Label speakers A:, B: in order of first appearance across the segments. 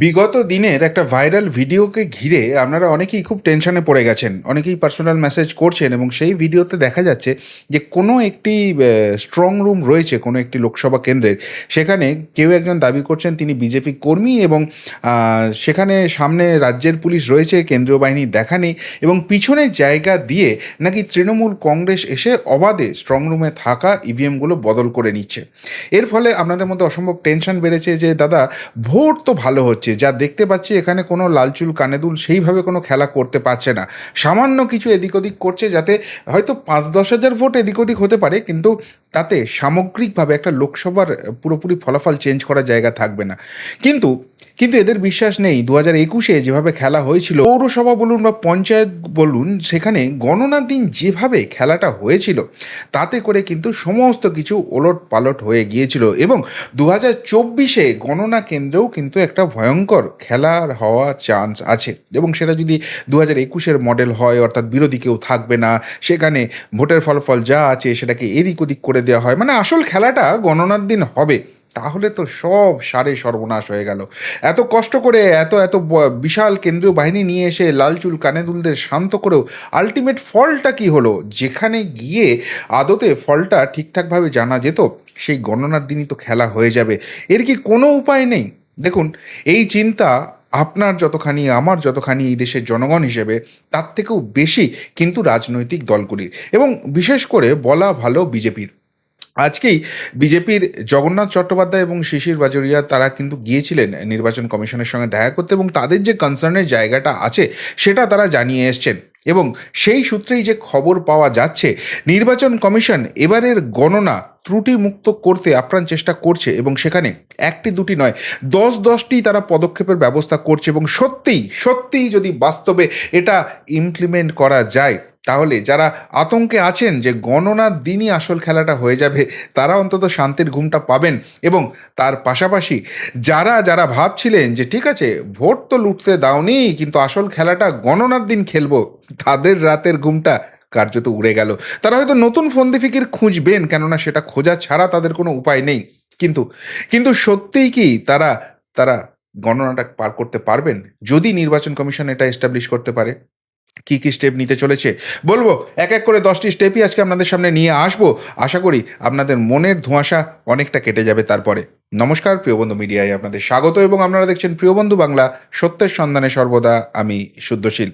A: বিগত দিনের একটা ভাইরাল ভিডিওকে ঘিরে আপনারা অনেকেই খুব টেনশনে পড়ে গেছেন, অনেকেই পার্সোনাল মেসেজ করছেন এবং সেই ভিডিওতে দেখা যাচ্ছে যে কোনো একটি স্ট্রং রুম রয়েছে কোনো একটি লোকসভা কেন্দ্রের, সেখানে কেউ একজন দাবি করছেন তিনি বিজেপি কর্মী এবং সেখানে সামনে রাজ্যের পুলিশ রয়েছে, কেন্দ্রীয় বাহিনী দেখা নেই এবং পিছনের জায়গা দিয়ে নাকি তৃণমূল কংগ্রেস এসে অবাধে স্ট্রং রুমে থাকা ইভিএমগুলো বদল করে নিচ্ছে। এর ফলে আপনাদের মধ্যে অসম্ভব টেনশন বেড়েছে যে, দাদা, ভোট তো ভালো হচ্ছে। যা দেখতে পাচ্ছি এখানে কোনো লালচুল কানেদুল সেইভাবে কোনো খেলা করতে পারছে না। সামান্য কিছু এদিক ওদিক করছে যাতে হয়তো পাঁচ, দশ হাজার ভোট এদিক ওদিক হতে পারে, কিন্তু তাতে সামগ্রিকভাবে একটা লোকসভার পুরোপুরি ফলাফল চেঞ্জ করার জায়গা থাকবে না। কিন্তু কিন্তু এদের বিশ্বাস নেই। দু হাজার একুশে যেভাবে খেলা হয়েছিল, পৌরসভা বলুন বা পঞ্চায়েত বলুন, সেখানে গণনার দিন যেভাবে খেলাটা হয়েছিল, তাতে করে কিন্তু সমস্ত কিছু ওলট পালট হয়ে গিয়েছিল এবং দু হাজার চব্বিশে গণনা কেন্দ্রেও কিন্তু একটা ভয়ঙ্কর খেলার হওয়ার চান্স আছে। এবং সেটা যদি দু হাজার একুশের মডেল হয়, অর্থাৎ বিরোধী কেউ থাকবে না, সেখানে ভোটের ফলাফল যা আছে সেটাকে এদিক ওদিক করে দেওয়া হয় মানে আসল খেলাটা গণনার দিন হবে। তাহলে তো সব সারে সর্বনাশ হয়ে গেল। এত কষ্ট করে এত এত বিশাল কেন্দ্রীয় বাহিনী নিয়ে এসে লালচুল কানেদুলদের শান্ত করেও আলটিমেট ফলটা কি হলো? যেখানে গিয়ে আদতে ফলটা ঠিকঠাকভাবে জানা যেত, সেই গণনার দিনই তো খেলা হয়ে যাবে। এর কি কোনো উপায় নেই? দেখুন, এই চিন্তা আপনার যতখানি, আমার যতখানি এই দেশের জনগণ হিসেবে, তার থেকেও বেশি কিন্তু রাজনৈতিক দলগুলির। এবং বিশেষ করে বলা ভালো বিজেপির। আজকেই বিজেপির জগন্নাথ চট্টোপাধ্যায় এবং শিশির বাজরিয়া তারা কিন্তু গিয়েছিলেন নির্বাচন কমিশনের সঙ্গে দেখা করতে এবং তাদের যে কনসার্নের জায়গাটা আছে সেটা তারা জানিয়ে এসছেন। এবং সেই সূত্রেই যে খবর পাওয়া যাচ্ছে, নির্বাচন কমিশন এবারের গণনা ত্রুটি মুক্ত করতে আপ্রাণ চেষ্টা করছে এবং সেখানে একটি দুটি নয়, দশ দশটি তারা পদক্ষেপের ব্যবস্থা করছে এবং সত্যিই সত্যিই যদি বাস্তবে এটা ইমপ্লিমেন্ট করা যায় তাহলে যারা আতঙ্কে আছেন যে গণনার দিনই আসল খেলাটা হয়ে যাবে, তারা অন্তত শান্তির ঘুমটা পাবেন। এবং তার পাশাপাশি যারা যারা ভাবছিলেন যে ঠিক আছে, ভোট তো লুটতে দাওনি, কিন্তু আসল খেলাটা গণনার দিন খেলব, তাদের রাতের ঘুমটা কার্যত উড়ে গেল। তারা হয়তো নতুন ফন্দি ফিকির খুঁজবেন, কেননা সেটা খোঁজা ছাড়া তাদের কোনো উপায় নেই। কিন্তু কিন্তু সত্যিই কি তারা তারা গণনাটা পার করতে পারবেন? যদি নির্বাচন কমিশন এটা এস্টাবলিশ করতে পারে। কি কি স্টেপ নিতে চলেছে? বলব, এক এক করে দশটি স্টেপই আজকে আপনাদের সামনে নিয়ে আসব। আশা করি আপনাদের মনের ধোঁয়াশা অনেকটা কেটে যাবে তারপরে। নমস্কার প্রিয়বন্ধু মিডিয়ায় আপনাদের স্বাগত এবং আপনারা দেখছেন প্রিয়বন্ধু বাংলা, সত্যের সন্ধানে সর্বদা আমি শুদ্ধশীল।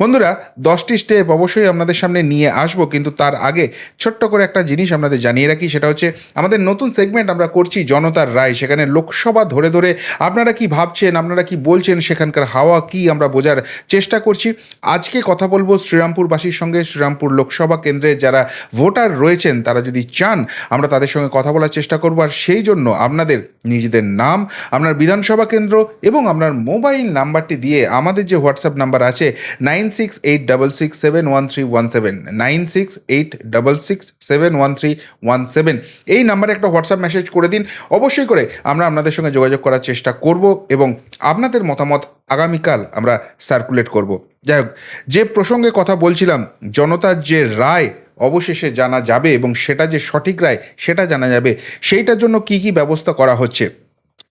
A: বন্ধুরা, দশটি স্টেপ অবশ্যই আপনাদের সামনে নিয়ে আসব, কিন্তু তার আগে ছোট্ট করে একটা জিনিস আপনাদের জানিয়ে রাখি, সেটা হচ্ছে আমাদের নতুন সেগমেন্ট আমরা করছি জনতার রায়, সেখানে লোকসভা ধরে ধরে আপনারা কি ভাবছেন, আপনারা কি বলছেন, সেখানকার হাওয়া কি আমরা বোঝার চেষ্টা করছি। আজকে কথা বলব শ্রীরামপুরবাসীর সঙ্গে, শ্রীরামপুর লোকসভা কেন্দ্রে যারা ভোটার রয়েছেন, তারা যদি চান, আমরা তাদের সঙ্গে কথা বলার চেষ্টা করব, আর সেই জন্য আপনাদের নিজেদের নাম, আপনার বিধানসভা কেন্দ্র এবং আপনার মোবাইল নাম্বারটি দিয়ে আমাদের যে হোয়াটসঅ্যাপ নাম্বার আছে nine six eight double six seven one three one seven, nine six eight double six seven one three one seven. এই নাম্বারে একটা হোয়াটসঅ্যাপ মেসেজ করে দিন। অবশ্যই করে আমরা আপনাদের সঙ্গে যোগাযোগ করার চেষ্টা করব এবং আপনাদের মতামত আগামীকাল আমরা সার্কুলেট করব। যাই হোক, যে প্রসঙ্গে কথা বলছিলাম, জনতার যে রায় অবশেষে জানা যাবে এবং সেটা যে সঠিক রায়, সেটা জানা যাবে। সেইটার জন্য কি কি ব্যবস্থা করা হচ্ছে?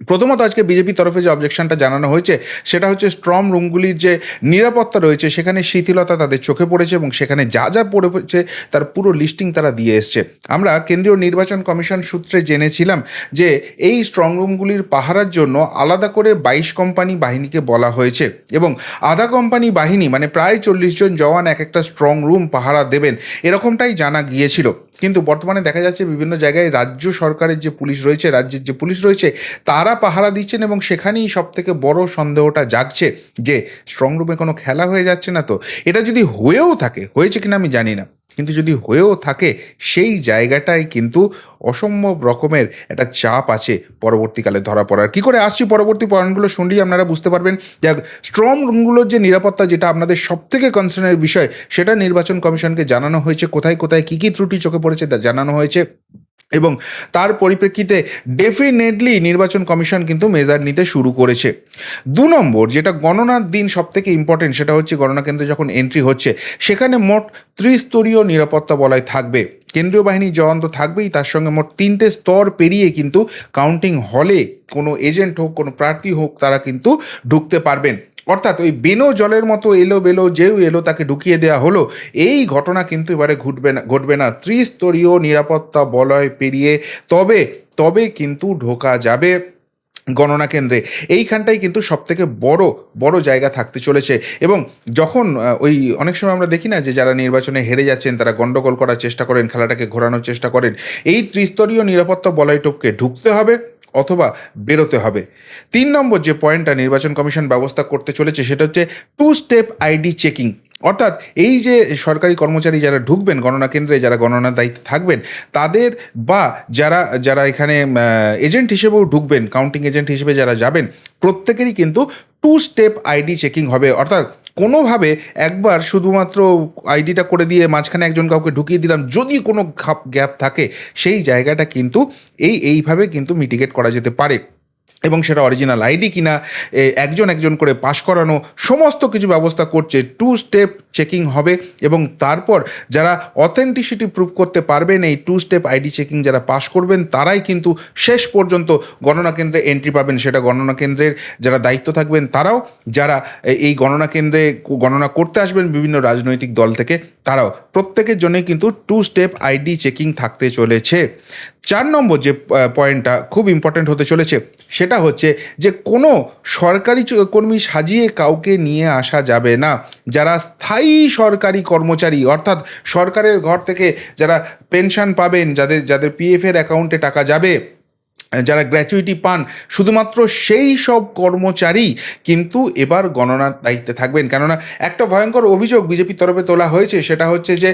A: প্রথমত আজকে বিজেপির তরফে যে অবজেকশনটা জানানো হয়েছে, সেটা হচ্ছে স্ট্রং রুমগুলির যে নিরাপত্তা রয়েছে, সেখানে শিথিলতা তাদের চোখে পড়েছে এবং সেখানে যা যা পড়েছে তার পুরো লিস্টিং তারা দিয়ে এসছে। আমরা কেন্দ্রীয় নির্বাচন কমিশন সূত্রে জেনেছিলাম যে এই স্ট্রং রুমগুলির পাহারার জন্য আলাদা করে বাইশ কোম্পানি বাহিনীকে বলা হয়েছে এবং আধা কোম্পানি বাহিনী মানে প্রায় চল্লিশ জন জওয়ান এক একটা স্ট্রং রুম পাহারা দেবেন, এরকমটাই জানা গিয়েছিল। কিন্তু বর্তমানে দেখা যাচ্ছে বিভিন্ন জায়গায় রাজ্য সরকারের যে পুলিশ রয়েছে, রাজ্যের যে পুলিশ রয়েছে, তারা পাহারা দিচ্ছেন এবং সেখানেই সব থেকে বড় সন্দেহটা জাগছে যে স্ট্রং রুমে কোনো খেলা হয়ে যাচ্ছে না তো। এটা যদি হয়েও থাকে, হয়েছে কিনা আমি জানি না। কিন্তু যদি হয়েও থাকে, সেই জায়গাটায় কিন্তু অসম্ভব রকমের একটা চাপ আছে পরবর্তীকালে ধরা পড়ার। কি করে আসছি পরবর্তী পয়েন্টগুলো শুনলেই আপনারা বুঝতে পারবেন। যাক, স্ট্রং রুমগুলোর যে নিরাপত্তা যেটা আপনাদের সব থেকে কনসার্নের বিষয়, সেটা নির্বাচন কমিশনকে জানানো হয়েছে। কোথায় কোথায় কী কী ত্রুটি চোখে পড়েছে তা জানানো হয়েছে। এবং তার পরিপ্রেক্ষিতে ডেফিনেটলি নির্বাচন কমিশন কিন্তু মেজার নিতে শুরু করেছে। দু নম্বর, যেটা গণনার দিন সব থেকে ইম্পর্টেন্ট সেটা হচ্ছে গণনা কেন্দ্রে যখন এন্ট্রি হচ্ছে, সেখানে মোট ত্রিস্তরীয় নিরাপত্তা বলয় থাকবে। কেন্দ্রীয় বাহিনীর জওয়ান তো থাকবেই, তার সঙ্গে মোট তিনটে স্তর পেরিয়ে কিন্তু কাউন্টিং হলে কোনো এজেন্ট হোক, কোনো প্রার্থী হোক, তারা কিন্তু ঢুকতে পারবেন। অর্থাৎ ওই বেনো জলের মতো এলো বেলো, যেও এলো, তাকে ঢুকিয়ে দেওয়া হলো। এই ঘটনা কিন্তু এবারে ঘটবে না ঘটবে না। ত্রিস্তরীয় নিরাপত্তা বলয় পেরিয়ে তবে তবে কিন্তু ঢোকা যাবে গণনা কেন্দ্রে। এইখানটাই কিন্তু সব থেকে বড় বড় জায়গা থাকতে চলেছে। এবং যখন ওই অনেক সময় আমরা দেখি না যে যারা নির্বাচনে হেরে যাচ্ছেন, তারা গন্ডগোল করার চেষ্টা করেন, খেলাটাকে ঘোরানোর চেষ্টা করেন। এই ত্রিস্তরীয় নিরাপত্তা বলয়টোপকে ঢুকতে হবে। অথবা বেরোতে হবে। তিন নম্বর যে পয়েন্টটা নির্বাচন কমিশন ব্যবস্থা করতে চলেছে সেটা হচ্ছে টু স্টেপ আইডি চেকিং অর্থাৎ এই যে সরকারি কর্মচারী যারা ঢুকবেন, গণনা কেন্দ্রে যারা গণনার দায়িত্বে থাকবেন, তাদের বা যারা যারা এখানে এজেন্ট হিসেবেও ঢুকবেন কাউন্টিং এজেন্ট হিসেবে যারা যাবেন, প্রত্যেকেরই কিন্তু টু স্টেপ আইডি চেকিং হবে। অর্থাৎ কোনোভাবে একবার শুধুমাত্র আইডিটা করে দিয়ে মাঝখানে একজন কাউকে ঢুকিয়ে দিলাম, যদি কোনো গ্যাপ থাকে, সেই জায়গাটা কিন্তু এই, এইভাবে কিন্তু মিটিগেট করা যেতে পারে। এবং সেটা অরিজিনাল আইডি কিনা একজন একজন করে পাশ করানো, সমস্ত কিছু ব্যবস্থা করছে টু স্টেপ চেকিং হবে এবং তারপর যারা অথেন্টিসিটি প্রুভ করতে পারবেন, এই টু স্টেপ আইডি চেকিং যারা পাশ করবেন, তারাই কিন্তু শেষ পর্যন্ত গণনা কেন্দ্রে এন্ট্রি পাবেন। সেটা গণনা কেন্দ্রের যারা দায়িত্ব থাকবেন, তারাও যারা এই গণনা কেন্দ্রে গণনা করতে আসবেন বিভিন্ন রাজনৈতিক দল থেকে, তারাও প্রত্যেকের জন্যই কিন্তু টু স্টেপ আইডি চেকিং থাকতে চলেছে। চার নম্বর যে পয়েন্টটা খুব ইম্পর্ট্যান্ট হতে চলেছে সেটা হচ্ছে যে কোনো সরকারি কর্মী সাজিয়ে কাউকে নিয়ে আসা যাবে না। যারা স্থায়ী সরকারি কর্মচারী, অর্থাৎ সরকারের ঘর থেকে যারা পেনশন পাবেন, যাদের যাদের পিএফের অ্যাকাউন্টে টাকা যাবে, যারা গ্র্যাচুইটি পান, শুধুমাত্র সেই সব কর্মচারী কিন্তু এবার গণনার দায়িত্বে থাকবেন। কেননা একটা ভয়ঙ্কর অভিযোগ বিজেপির তরফে তোলা হয়েছে, সেটা হচ্ছে যে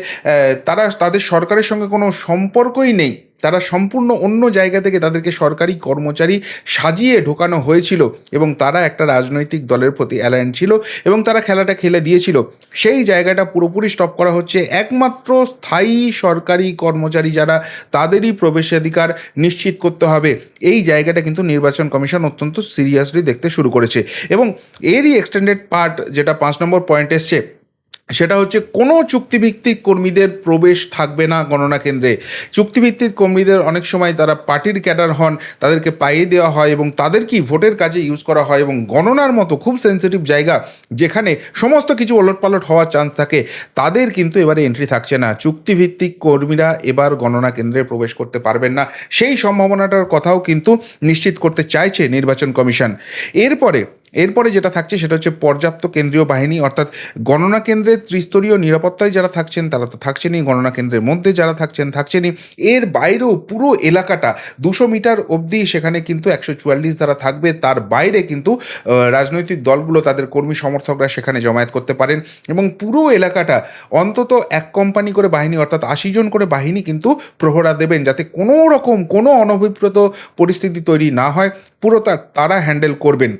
A: তারা, তাদের সরকারের সঙ্গে কোনো সম্পর্কই নেই। তারা সম্পূর্ণ অন্য জায়গা থেকে তাদেরকে সরকারি কর্মচারী সাজিয়ে ঢোকানো হয়েছিল এবং তারা একটা রাজনৈতিক দলের প্রতি অ্যালায়েন্ট ছিল এবং তারা খেলাটা খেলে দিয়েছিল। সেই জায়গাটা পুরোপুরি স্টপ করা হচ্ছে। একমাত্র স্থায়ী সরকারি কর্মচারী যারা, তাদেরই প্রবেশাধিকার নিশ্চিত করতে হবে। এই জায়গাটা কিন্তু নির্বাচন কমিশন অত্যন্ত সিরিয়াসলি দেখতে শুরু করেছে। এবং এরই এক্সটেন্ডেড পার্ট যেটা পাঁচ নম্বর পয়েন্ট এসছে সেটা হচ্ছে কোনো চুক্তিভিত্তিক কর্মীদের প্রবেশ থাকবে না গণনা কেন্দ্রে। চুক্তিভিত্তিক কর্মীদের অনেক সময় তারা পার্টির ক্যাডার হন, তাদেরকে পাইয়ে দেওয়া হয় এবং তাদেরকেই ভোটের কাজে ইউজ করা হয় এবং গণনার মতো খুব সেন্সিটিভ জায়গা যেখানে সমস্ত কিছু ওলটপালট হওয়ার চান্স থাকে, তাদের কিন্তু এবারে এন্ট্রি থাকছে না। চুক্তিভিত্তিক কর্মীরা এবার গণনা কেন্দ্রে প্রবেশ করতে পারবেন না। সেই সম্ভাবনাটার কথাও কিন্তু নিশ্চিত করতে চাইছে নির্বাচন কমিশন। এরপরে এরপরে যেটা থাকছে সেটা হচ্ছে পর্যাপ্ত কেন্দ্রীয় বাহিনী, অর্থাৎ গণনা কেন্দ্রের ত্রিস্তরীয় নিরাপত্তায় যারা থাকছেন, তারা তো থাকছেনই গণনা কেন্দ্রের মধ্যে যারা থাকছেন, থাকছেনই। এর বাইরেও পুরো এলাকাটা দুশো মিটার অবধি সেখানে কিন্তু একশো চুয়াল্লিশ দ্বারা থাকবে। তার বাইরে কিন্তু রাজনৈতিক দলগুলো, তাদের কর্মী সমর্থকরা সেখানে জমায়েত করতে পারেন এবং পুরো এলাকাটা অন্তত এক কোম্পানি করে বাহিনী, অর্থাৎ আশি জন করে বাহিনী কিন্তু প্রহরা দেবেন যাতে কোনো রকম কোনো অনভিপ্রত পরিস্থিতি তৈরি না হয়। পুরো তারা হ্যান্ডেল করবেন।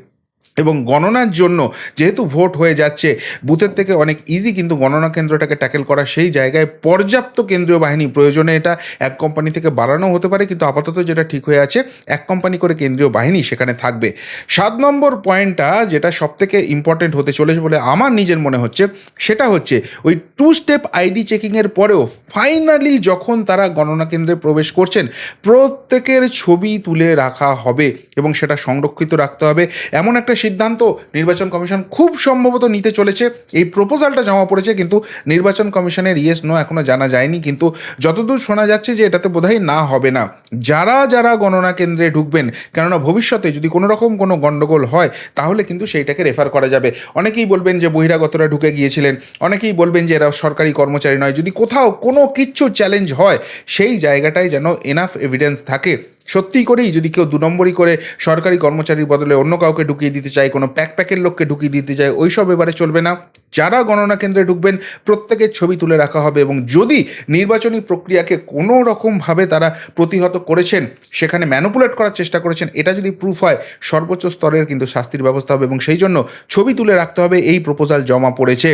A: এবং গণনার জন্য যেহেতু ভোট হয়ে যাচ্ছে, বুথের থেকে অনেক ইজি কিন্তু গণনা কেন্দ্রটাকে ট্যাকেল করা সেই জায়গায় পর্যাপ্ত কেন্দ্রীয় বাহিনী, প্রয়োজনে এটা এক কোম্পানি থেকে বাড়ানো হতে পারে কিন্তু আপাতত যেটা ঠিক হয়ে আছে, এক কোম্পানি করে কেন্দ্রীয় বাহিনী সেখানে থাকবে। সাত নম্বর পয়েন্টটা যেটা সব থেকে ইম্পর্টেন্ট হতে চলেছে বলে আমার নিজের মনে হচ্ছে, সেটা হচ্ছে ওই টু স্টেপ আইডি চেকিংয়ের পরেও ফাইনালি যখন তারা গণনা কেন্দ্রে প্রবেশ করছেন, প্রত্যেকের ছবি তুলে রাখা হবে এবং সেটা সংরক্ষিত রাখতে হবে। এমন একটা সিদ্ধান্ত নির্বাচন কমিশন খুব সম্ভবত নিতে চলেছে। এই প্রপোজালটা জমা পড়েছে, কিন্তু নির্বাচন কমিশনের ইয়েস নো এখনও জানা যায়নি। কিন্তু যতদূর শোনা যাচ্ছে যে এটাতে বোধহয় না হবে না। যারা যারা গণনা কেন্দ্রে ঢুকবেন, কেননা ভবিষ্যতে যদি কোনো রকম কোনো গণ্ডগোল হয়, তাহলে কিন্তু সেইটাকে রেফার করা যাবে। অনেকেই বলবেন যে বহিরাগতরা ঢুকে গিয়েছিলেন। অনেকেই বলবেন যে এরা সরকারি কর্মচারী নয়। যদি কোথাও কোনো কিচ্ছু চ্যালেঞ্জ হয়, সেই জায়গাটায় যেন এনাফ এভিডেন্স থাকে। সত্যি করেই যদি কেউ দু নম্বরই করে সরকারি কর্মচারীর বদলে অন্য কাউকে ঢুকিয়ে দিতে চায়, কোনো প্যাক প্যাকের লোককে ঢুকিয়ে দিতে চায়, ওইসব এবারে চলবে না। যারা গণনা কেন্দ্রে ঢুকবেন, প্রত্যেকের ছবি তুলে রাখা হবে এবং যদি নির্বাচনী প্রক্রিয়াকে কোনো রকমভাবে তারা প্রতিহত করেছেন, সেখানে ম্যানুপুলেট করার চেষ্টা করেছেন, এটা যদি প্রুফ হয়, সর্বোচ্চ স্তরের কিন্তু শাস্তির ব্যবস্থা হবে এবং সেই জন্য ছবি তুলে রাখতে হবে, এই প্রপোজাল জমা পড়েছে।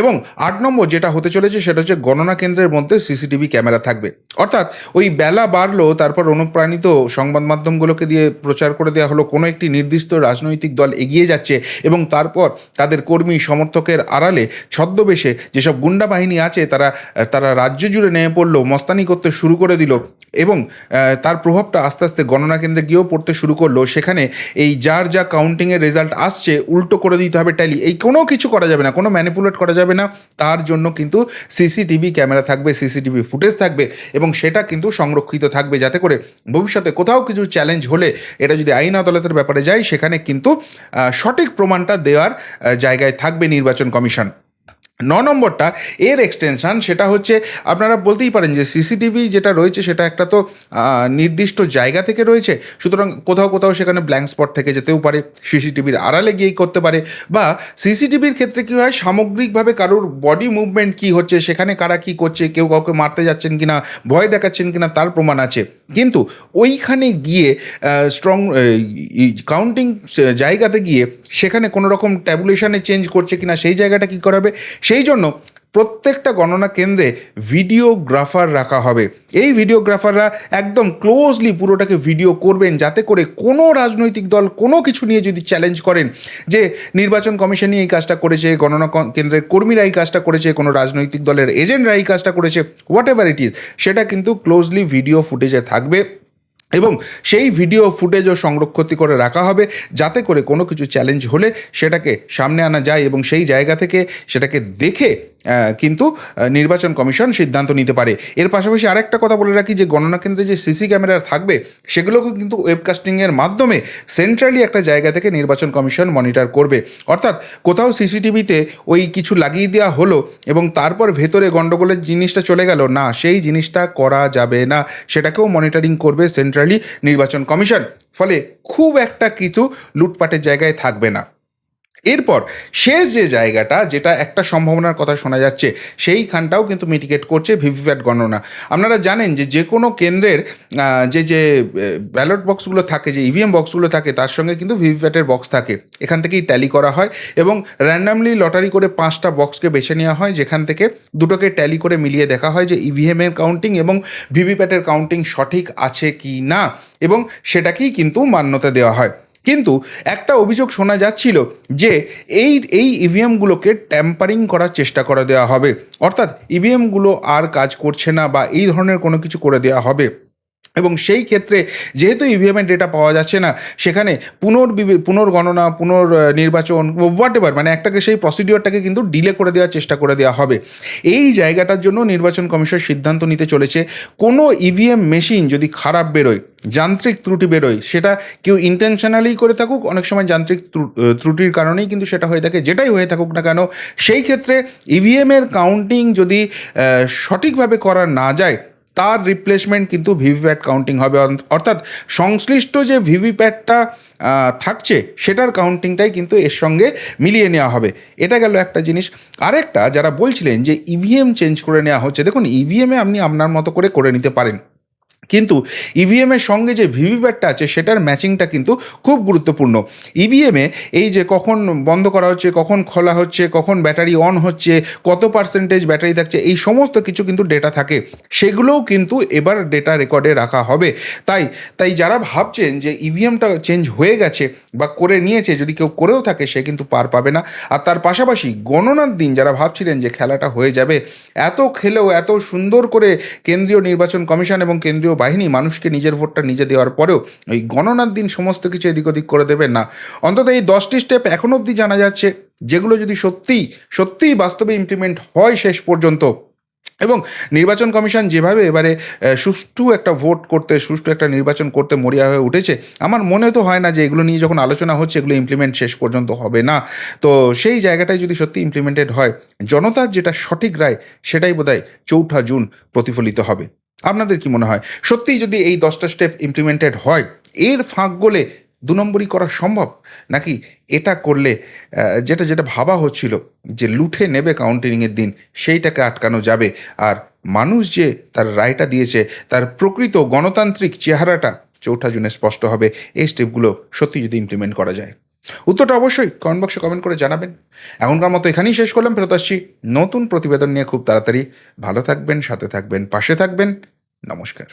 A: এবং আট নম্বর যেটা হতে চলেছে সেটা হচ্ছে গণনা কেন্দ্রের মধ্যে সিসিটিভি ক্যামেরা থাকবে। অর্থাৎ ওই বেলা বাড়লো, তারপর অনুপ্রাণিত সংবাদ মাধ্যমগুলোকে দিয়ে প্রচার করে দেওয়া হলো, কোনো একটি নির্দিষ্ট রাজনৈতিক দল এগিয়ে যাচ্ছে এবং তারপর তাদের কর্মী সমর্থকের আড়ালে ছদ্মবেশে যেসব গুন্ডা বাহিনী আছে, তারা তারা রাজ্য জুড়ে নেমে পড়ল, মস্তানি করতে শুরু করে দিল এবং তার প্রভাবটা আস্তে আস্তে গণনা কেন্দ্রে গিয়েও পড়তে শুরু করল। সেখানে এই যার যা কাউন্টিংয়ের রেজাল্ট আসছে, উল্টো করে দিতে হবে ট্যালি এই কোনো কিছু করা যাবে না, কোনো ম্যানিপুলেট করা যাবে না। তার জন্য কিন্তু সিসিটিভি ক্যামেরা থাকবে, সিসিটিভি ফুটেজ থাকবে এবং সেটা কিন্তু সংরক্ষিত থাকবে যাতে করে ভবিষ্যতে কোথাও কিছু চ্যালেঞ্জ হলে এটা যদি আইন আদালতের ব্যাপারে যায়, সেখানে কিন্তু সঠিক প্রমাণটা দেওয়ার জায়গায় থাকবে নির্বাচন কমিশন। ন নম্বরটা, এর এক্সটেনশান সেটা হচ্ছে, আপনারা বলতেই পারেন যে সিসিটিভি যেটা রয়েছে সেটা একটা তো নির্দিষ্ট জায়গা থেকে রয়েছে, সুতরাং কোথাও কোথাও সেখানে ব্ল্যাঙ্ক স্পট থেকে যেতেও পারে সিসিটিভির আড়ালে গিয়েই করতে পারে, বা সিসিটিভির ক্ষেত্রে কী হয়, সামগ্রিকভাবে কারোর বডি মুভমেন্ট কী হচ্ছে, সেখানে কারা কী করছে, কেউ কাউকে মারতে যাচ্ছেন কি না ভয় দেখাচ্ছেন কি না তার প্রমাণ আছে। কিন্তু ওইখানে গিয়ে স্ট্রং কাউন্টিং জায়গাতে গিয়ে, সেখানে কোনো রকম ট্যাবুলেশনে চেঞ্জ করছে কিনা, সেই জায়গাটা কী করা হবে সেই জন্য প্রত্যেকটা গণনা কেন্দ্রে ভিডিওগ্রাফার রাখা হবে। এই ভিডিওগ্রাফাররা একদম ক্লোজলি পুরোটাকে ভিডিও করবেন যাতে করে কোনো রাজনৈতিক দল কোনো কিছু নিয়ে যদি চ্যালেঞ্জ করেন যে নির্বাচন কমিশনই এই কাজটা করেছে, গণনা কেন্দ্রের কর্মীরা এই কাজটা করেছে, কোনো রাজনৈতিক দলের এজেন্টরা এই কাজটা করেছে হোয়াট এভার ইট ইজ সেটা কিন্তু ক্লোজলি ভিডিও ফুটেজে থাকবে। এবং সেই ভিডিও ফুটেজও সংরক্ষিত করে রাখা হবে যাতে করে কোনো কিছু চ্যালেঞ্জ হলে সেটাকে সামনে আনা যায় এবং সেই জায়গা থেকে সেটাকে দেখে কিন্তু নির্বাচন কমিশন সিদ্ধান্ত নিতে পারে। এর পাশাপাশি আরেকটা কথা বলে রাখি যে, গণনা কেন্দ্রে যে সিসি ক্যামেরা থাকবে, সেগুলোকে কিন্তু ওয়েবকাস্টিংয়ের মাধ্যমে সেন্ট্রালি একটা জায়গা থেকে নির্বাচন কমিশন মনিটর করবে। অর্থাৎ, কোথাও সিসিটিভিতে ওই কিছু লাগিয়ে দেওয়া হলো এবং তারপর ভেতরে গণ্ডগোলের জিনিসটা চলে গেল, না, সেই জিনিসটা করা যাবে না। সেটাকেও মনিটরিং করবে সেন্ট্রালি নির্বাচন কমিশন। ফলে খুব একটা কিছু লুটপাটের জায়গায় থাকবে না। এরপর শেষ যে জায়গাটা, যেটা একটা সম্ভাবনার কথা শোনা যাচ্ছে, সেইখানটাও কিন্তু মিটিকেট করছে ভিভিপ্যাট গণনা। আপনারা জানেন যে যে কোনো কেন্দ্রের যে যে ব্যালট বক্সগুলো থাকে, যে ইভিএম বক্সগুলো থাকে, তার সঙ্গে কিন্তু ভিভিপ্যাটের বক্স থাকে। এখান থেকেই ট্যালি করা হয় এবং র্যান্ডামলি লটারি করে পাঁচটা বক্সকে বেছে নেওয়া হয়, যেখান থেকে দুটোকে ট্যালি করে মিলিয়ে দেখা হয় যে ইভিএমের কাউন্টিং এবং ভিভিপ্যাটের কাউন্টিং সঠিক আছে কি না এবং সেটাকেই কিন্তু মান্যতা দেওয়া হয়। কিন্তু একটা অভিযোগ শোনা যাচ্ছিল যে এই এই ইভিএমগুলোকে ট্যাম্পারিং করার চেষ্টা করে দেওয়া হবে। অর্থাৎ ইভিএমগুলো আর কাজ করছে না বা এই ধরনের কোনো কিছু করে দেওয়া হবে। এবং সেই ক্ষেত্রে যেহেতু ইভিএমের ডেটা পাওয়া যাচ্ছে না, সেখানে পুনর্বিবে পুনর্গণনা পুনর নির্বাচন হোয়াট এভার মানে একটাকে সেই প্রসিডিওরটাকে কিন্তু ডিলে করে দেওয়ার চেষ্টা করে দেওয়া হবে। এই জায়গাটার জন্য নির্বাচন কমিশন সিদ্ধান্ত নিতে চলেছে, কোনো ইভিএম মেশিন যদি খারাপ বেরোয়, যান্ত্রিক ত্রুটি বেরোয়, সেটা কেউ ইন্টেনশনালি করে থাকুক, অনেক সময় যান্ত্রিক ত্রু- ত্রুটির কারণেই কিন্তু সেটা হয়ে থাকে, যেটাই হয়ে থাকুক না কেন, সেই ক্ষেত্রে ইভিএমের কাউন্টিং যদি সঠিকভাবে করা না যায় তার রিপ্লেসমেন্ট কিন্তু ভিভিপ্যাট কাউন্টিং হবে। অর্থাৎ সংশ্লিষ্ট যে ভিভিপ্যাটটা থাকছে, সেটার কাউন্টিংটাই কিন্তু এর সঙ্গে মিলিয়ে নেওয়া হবে। এটা গেল একটা জিনিস। আরেকটা, যারা বলছিলেন যে ইভিএম চেঞ্জ করে নেওয়া হচ্ছে, দেখুন ইভিএমে আপনি আপনার মতো করে করে নিতে পারেন। কিন্তু ইভিএমের সঙ্গে যে ভিভিপ্যাটটা আছে, সেটার ম্যাচিংটা কিন্তু খুব গুরুত্বপূর্ণ। ইভিএমে এই যে কখন বন্ধ করা হচ্ছে, কখন খোলা হচ্ছে, কখন ব্যাটারি অন হচ্ছে, কত পার্সেন্টেজ ব্যাটারি থাকছে, এই সমস্ত কিছু কিন্তু ডেটা থাকে। সেগুলোও কিন্তু এবার ডেটা রেকর্ডে রাখা হবে। তাই তাই যারা ভাবছেন যে ইভিএমটা চেঞ্জ হয়ে গেছে বা করে নিয়েছে, যদি কেউ করেও থাকে, সে কিন্তু পার পাবে না। আর তার পাশাপাশি গণনার দিন যারা ভাবছিলেন যে খেলাটা হয়ে যাবে, এত খেলেও, এত সুন্দর করে কেন্দ্রীয় নির্বাচন কমিশন এবং কেন্দ্রীয় বাহিনী মানুষকে নিজের ভোটটা নিজে দেওয়ার পরেও ওই গণনার দিন সমস্ত কিছু এদিক ওদিক করে দেবেন না। অন্তত এই দশটি স্টেপ এখনও অবধি জানা যাচ্ছে, যেগুলো যদি সত্যিই সত্যিই বাস্তবে ইমপ্লিমেন্ট হয় শেষ পর্যন্ত এবং নির্বাচন কমিশন যেভাবে এবারে সুষ্ঠু একটা ভোট করতে, সুষ্ঠু একটা নির্বাচন করতে মরিয়া হয়ে উঠেছে, আমার মনে তো হয় না যে এগুলো নিয়ে যখন আলোচনা হচ্ছে, এগুলো ইমপ্লিমেন্ট শেষ পর্যন্ত হবে না। তো সেই জায়গাটায় যদি সত্যি ইমপ্লিমেন্টেড হয়, জনতার যেটা সঠিক রায়, সেটাই বোধহয় চৌঠা জুন প্রতিফলিত হবে। আপনাদের কি মনে হয়? সত্যিই যদি এই দশটা স্টেপ ইমপ্লিমেন্টেড হয়, এর ফাঁক গলে দু নম্বরই করা সম্ভব? নাকি এটা করলে যেটা যেটা ভাবা হচ্ছিল যে লুঠে নেবে কাউন্টিংয়ের দিন, সেইটাকে আটকানো যাবে। আর মানুষ যে তার রায়টা দিয়েছে, তার প্রকৃত গণতান্ত্রিক চেহারাটা চৌঠা জুনে স্পষ্ট হবে। এই স্টেপগুলো সত্যি যদি ইমপ্লিমেন্ট করা যায়। উত্তরটা অবশ্যই কমেন্ট বক্সে কমেন্ট করে জানাবেন। এখনকার মতো এখানেই শেষ করলাম, ফেরত আসছি নতুন প্রতিবেদন নিয়ে খুব তাড়াতাড়ি। ভালো থাকবেন, সাথে থাকবেন, পাশে থাকবেন। নমস্কার।